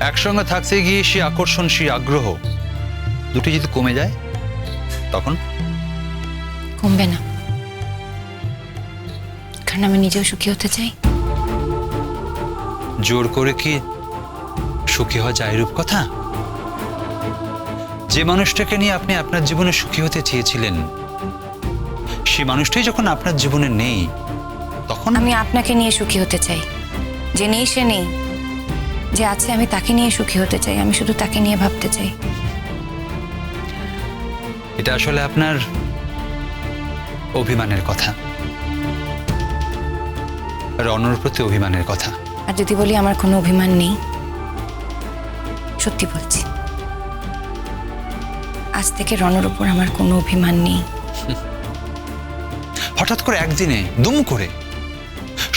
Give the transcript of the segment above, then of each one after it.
একসঙ্গে থাকতে গিয়ে সে আকর্ষণ সে আগ্রহ দুটি যদি কমে যায় তখন? কমবে না। কারণ আমি নিজেও সুখী হতে চাই। জোর করে কি সুখী হওয়া যায় রূপ কথা? যে মানুষটাকে নিয়ে আপনি আপনার জীবনে সুখী হতে চেয়েছিলেন সে মানুষটাই যখন আপনার জীবনে নেই তখন? আমি আপনাকে নিয়ে সুখী হতে চাই। যে নেই সে নেই। যে আছে আমি তাকে নিয়ে সুখী হতে চাই আমি শুধু তাকে নিয়ে ভাবতে চাই। এটা আসলে আপনার অভিমানের কথা। রণর প্রতি অভিমানের কথা। আর যদি বলি আমার কোনো অভিমান নেই সত্যি বলছি আজ থেকে রণর উপর আমার কোনো অভিমান নেই। হঠাৎ করে একদিনে দুম করে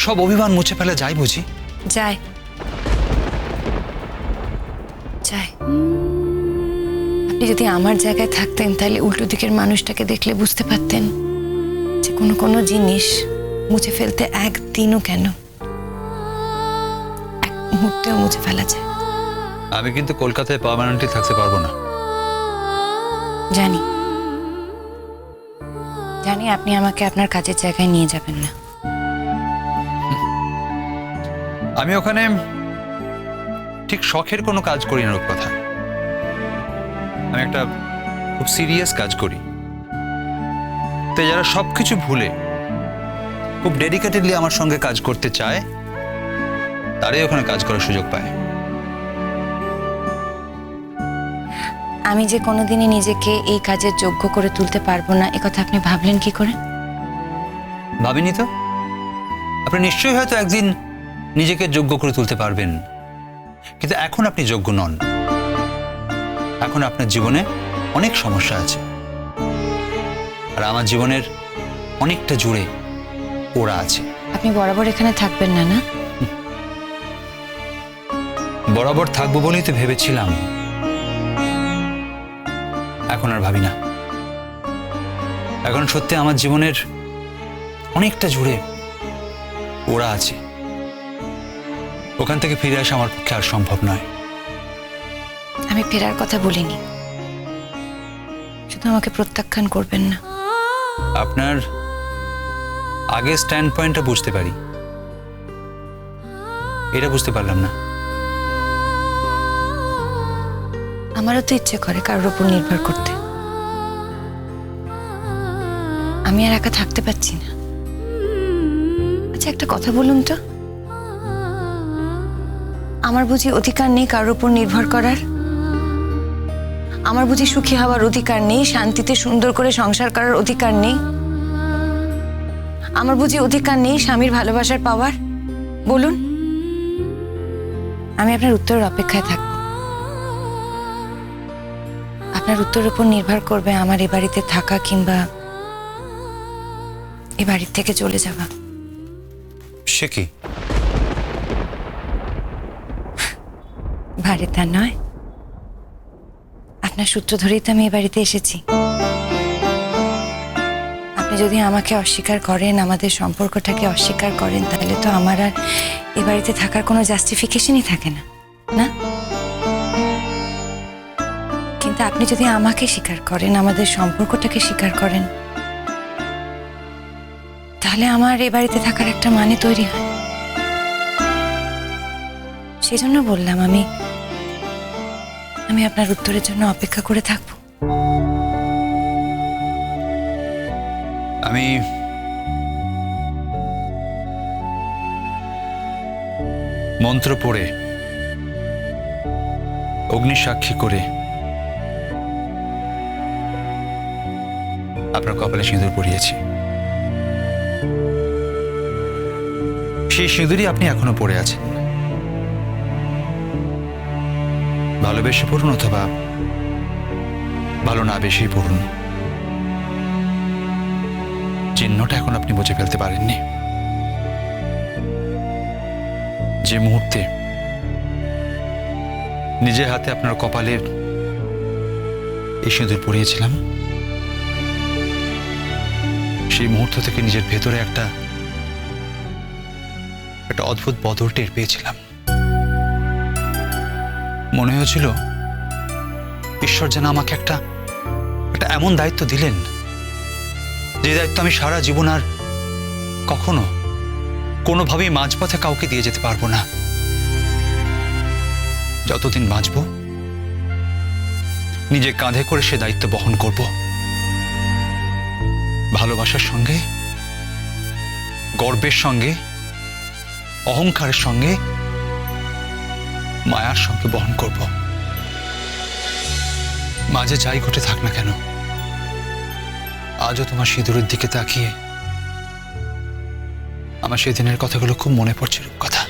সব অভিমান মুছে ফেলা যায় বুঝি? যায় আপনি যদি আমার জায়গায় থাকতেন তাহলে উল্টো দিকের মানুষটাকে দেখলে বুঝতে পারতেন যে কোনো কোনো জিনিস মুছে ফেলতে একদিনও কেন? এক মুহূর্তেও মুছে ফেলা যায়। আমি কিন্তু কলকাতায় পার্মানেন্টলি থাকতে পারব না। জানি। জানি আপনি আমাকে আপনার কাজের জায়গায় নিয়ে যাবেন না। আমি ওখানে ঠিক শখের কোনো কাজ করি না ওর কথা আমি একটা খুব সিরিয়াস কাজ করি। তো যারা সব কিছু ভুলে খুব ডেডিকেটেডলি আমার সঙ্গে কাজ করতে চায় তারাই ওখানে কাজ করার সুযোগ পায়। আমি যে কোনোদিনই নিজেকে এই কাজের যোগ্য করে তুলতে পারব না কথা আপনি ভাবলেন কি করে? ভাবিনি তো? আপনি নিশ্চয়ই হয়তো একদিন নিজেকে যোগ্য করে তুলতে পারবেন। কিন্তু এখন আপনি যোগ্য নন। এখন আপনার জীবনে অনেক সমস্যা আছে। আর আমার জীবনের অনেকটা জুড়ে ওরা আছে। আপনি বরাবর এখানে থাকবেন না না? বরাবর থাকব বলেই তো ভেবেছিলাম। এখন আর ভাবি না। এখন সত্যি আমার জীবনের অনেকটা জুড়ে ওরা আছে। ওখান থেকে ফিরে আসা আমার পক্ষে আর সম্ভব নয়। আমি ফেরার কথা বলিনি। শুধু আমাকে প্রত্যাখ্যান করবেন না। আপনার আগের স্ট্যান্ড পয়েন্টটা বুঝতে পারি। এটা বুঝতে পারলাম না। আমারও তো ইচ্ছে করে কারোর উপর নির্ভর করতে। আমি আর একা থাকতে পারছি না। আচ্ছা একটা কথা বলুন তো। আমার বুঝি অধিকার নেই কারোর উপর নির্ভর করার? আমার বুঝি সুখী হওয়ার অধিকার নেই শান্তিতে সুন্দর করে সংসার করার অধিকার নেই। আমার বুঝি অধিকার নেই স্বামীর ভালোবাসার পাওয়ার। বলুন আমি আপনার উত্তরের অপেক্ষায় থাকব। আপনার উত্তরের উপর নির্ভর করবে আমার এ বাড়িতে থাকা কিংবা এ বাড়ির থেকে চলে যাওয়া। সে কি? ভারে তা নয়। আপনার সূত্র ধরেই তো আমি এ বাড়িতে এসেছি। আপনি যদি আমাকে অস্বীকার করেন, আমাদের সম্পর্কটাকে অস্বীকার করেন, তাহলে তো আমার আর এ বাড়িতে থাকার কোনো জাস্টিফিকেশনই থাকে না না? কিন্তু আপনি যদি আমাকে স্বীকার করেন, আমাদের সম্পর্কটাকে স্বীকার করেন, তাহলে আমার এ বাড়িতে থাকার একটা মানে তৈরি হয়। সেজন্য বললাম আমি আমি আপনার উত্তরের জন্য অপেক্ষা করে থাকব। আমি মন্ত্র পড়ে অগ্নিসাক্ষী করে আপনার কপালে সিঁদুর পরিয়েছি। সেই সিঁদুরই আপনি এখনও পড়ে আছেন। ভালোবেসে পড়ুন অথবা ভালো না বেশি পড়ুন। চিহ্নটা এখন আপনি বুঝে ফেলতে পারেননি। যে মুহূর্তে নিজের হাতে আপনার কপালের এই সিঁদুর পরিয়েছিলাম, সেই মুহূর্ত থেকে নিজের ভেতরে একটা একটা অদ্ভুত বদল টের পেয়েছিলাম। মনে হয়েছিল ঈশ্বর যেন আমাকে একটা একটা এমন দায়িত্ব দিলেন, যে দায়িত্ব আমি সারা জীবন আর কখনো কোনোভাবেই মাঝপথে কাউকে দিয়ে যেতে পারব না। যতদিন বাঁচব, নিজে কাঁধে করে সে দায়িত্ব বহন করব। ভালোবাসার সঙ্গে, গর্বের সঙ্গে, অহংকারের সঙ্গে মায়ার সঙ্গে বহন করব মাঝে যাই ঘটে থাক না কেন আজও তোমার সিঁদুরের দিকে তাকিয়ে আমার সেদিনের কথাগুলো খুব মনে পড়ছে কথা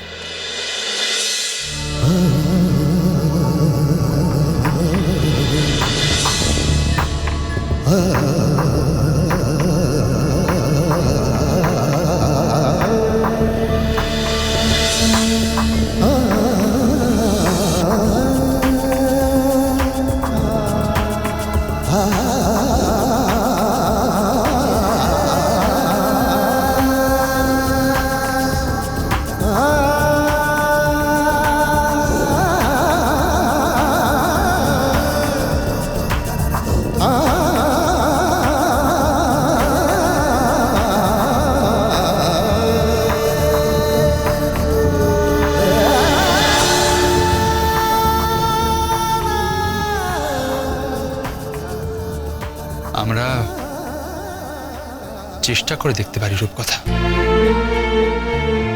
চেষ্টা করে দেখতে পারি রূপকথা।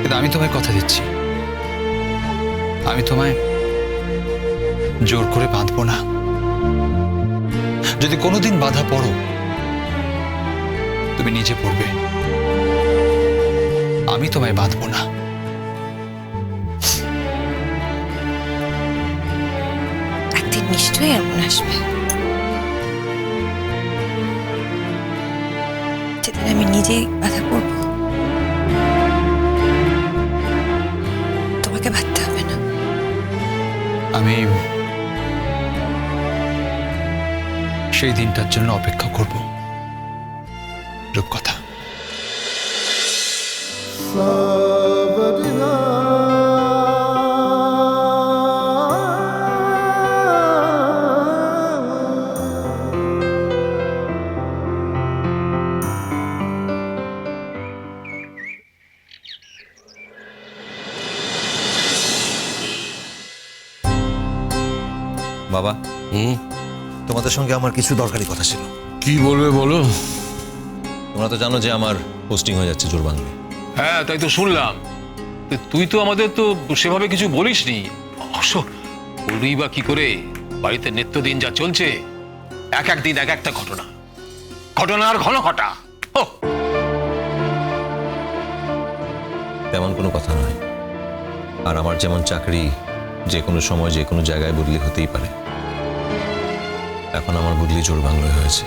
কিন্তু আমি তোমায় কথা দিচ্ছি। আমি তোমায় জোর করে বাঁধবো না। যদি কোনোদিন বাধা পড়ো, তুমি নিজে পড়বে। আমি তোমায় বাঁধবো না। একদিন নিশ্চয়ই এমন আসবে। আমি নিজেই বাধা করব তোমাকে ভাবতে হবে না। আমি সেই দিনটার জন্য অপেক্ষা করব। রূপকথা। বাবা তোমাদের সঙ্গে আমার কিছু দরকারি কথা ছিল। কি বলবে বলো? তোমরা তো জানো যে আমার পোস্টিং হয়ে যাচ্ছে জোরবাংলে হ্যাঁ। তাই তো শুনলাম। তুই তো আমাদের তো সেভাবে কিছু বলিসনি। অবশ্য বলবি বা কি করে? বাড়িতে নিত্যদিন যা চলছে এক এক দিন এক একটা ঘটনা। ঘটনার ঘন ঘটা তেমন কোনো কথা নয়। আর আমার যেমন চাকরি যে কোনো সময় যে কোনো জায়গায় বদলি হতেই পারে। এখন আমার বদলি জোরবাংলোয় হয়েছে।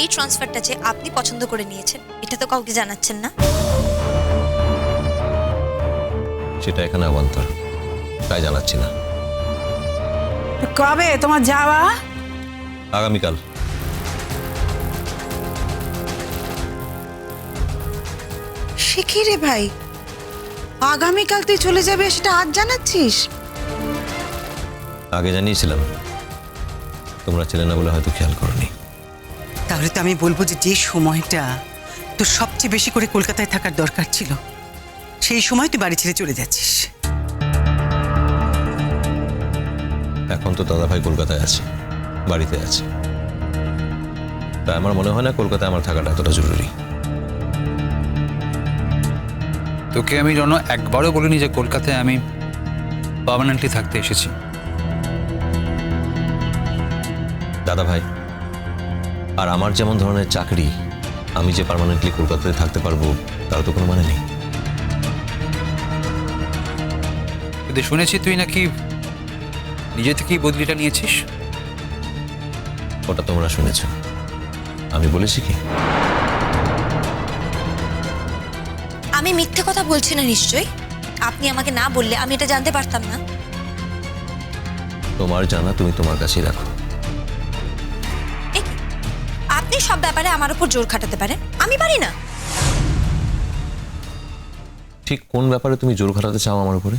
এই ট্রান্সফারটা যে আপনি পছন্দ করে নিয়েছেন এটা তো কাউকে জানাচ্ছেন না। সেটা এখানে অবান্তর তাই জানাচ্ছি না। কবে? তোমার যাওয়া? আগামীকাল। সে কি রে ভাই? আগামীকাল তুই চলে যাবে সেটা আজ জানাচ্ছিস? আগে জানিয়েছিলাম। তোমরা ছেলে না বলে হয়তো খেয়াল করনি। তাহলে তো আমি বলব যে যে সময়টা তোর সবচেয়ে বেশি করে কলকাতায় থাকার দরকার ছিল সেই সময় তুই বাড়ি ছেড়ে চলে যাচ্ছিস। এখন তো দাদাভাই কলকাতায় আছে বাড়িতে আছে। তাই আমার মনে হয় না কলকাতায় আমার থাকাটা এতটা জরুরি। তোকে আমি যেন একবারও বলিনি যে কলকাতায় আমি পার্মানেন্টলি থাকতে এসেছি। দাদা ভাই আর আমার যেমন ধরনের চাকরি আমি যে পার্মানেন্টলি কলকাতাতে থাকতে পারব তার তো কোনো মানে নেই। কিন্তু শুনেছি তুই নাকি নিজে থেকেই বদলিটা নিয়েছিস? ওটা তোমরা শুনেছ। আমি বলেছি কি? আমি মিথ্যে কথা বলছি না নিশ্চয়ই। আপনি আমাকে না বললে আমি এটা জানতে পারতাম না। তোমার জানা তুমি তোমার কাছেই রাখো। সব ব্যাপারে আমার উপর জোর খাটাতে পারেন আমি পারি না। ঠিক কোন ব্যাপারে তুমি জোর খাটাতে চাও আমার উপরে?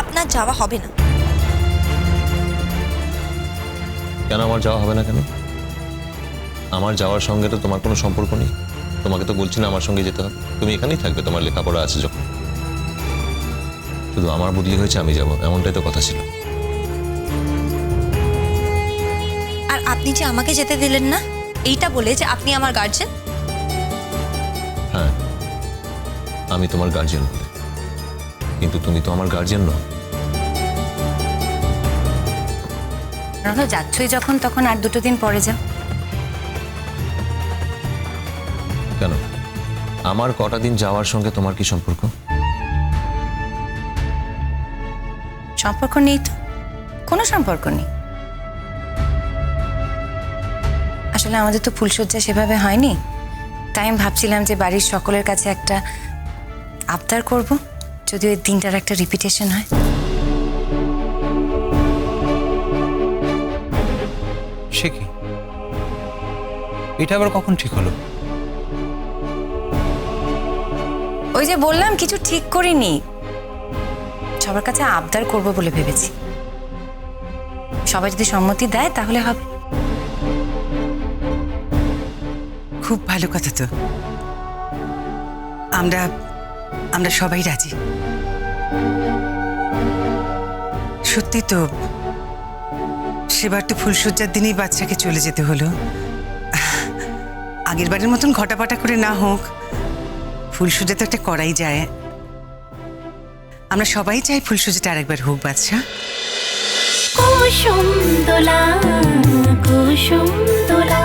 আপনার যাওয়া হবে না। কেন আমার যাওয়া হবে না কেন? আমার যাওয়ার সঙ্গে তো তোমার কোনো সম্পর্ক নেই। তোমাকে তো বলছি না আমার সঙ্গে যেতে হবে। তুমি এখানেই থাকবে তোমার লেখাপড়া আছে যখন। শুধু আমার বদলি হয়েছে আমি যাব এমনটাই তো কথা ছিল। আপনি যে আমাকে যেতে দিলেন না এইটা বলে যে আপনি আমার গার্জেন হ্যাঁ আমি তোমার গার্জেন কিন্তু তুমি তো আমার গার্জেন নও। রনো যাচ্ছই যখন তখন আর দুটো দিন পরে যাও কেন? আমার কটা দিন যাওয়ার সঙ্গে তোমার কি সম্পর্ক? সম্পর্ক নেই তো? কোনো সম্পর্ক নেই। আসলে আমাদের তো ফুলশয্যা সেভাবে হয়নি। তাই আমি ভাবছিলাম যে বাড়ির সকলের কাছে একটা আবদার করব যদি ওই দিনটার একটা রিপিটেশন হয়। সে কি? এটা আবার কখন ঠিক হলো? ওই যে বললাম কিছু ঠিক করিনি। সবার কাছে আবদার করব বলে ভেবেছি। সবাই যদি সম্মতি দেয় তাহলে হবে। খুব ভালো কথা তো। আমরা আমরা সবাই রাজি। সত্যি তো, সেবার তো ফুলসজ্জার দিনেই বাচ্চাকে চলে যেতে হলো। আগের বারের মতন ঘটাপাটা করে না হোক, ফুলসজ্জা তো একটা করাই যায়। আমরা সবাই চাই ফুলসজ্জাটা আরেকবার হোক বাচ্চা কুসুম দোলা কুসুম দোলা।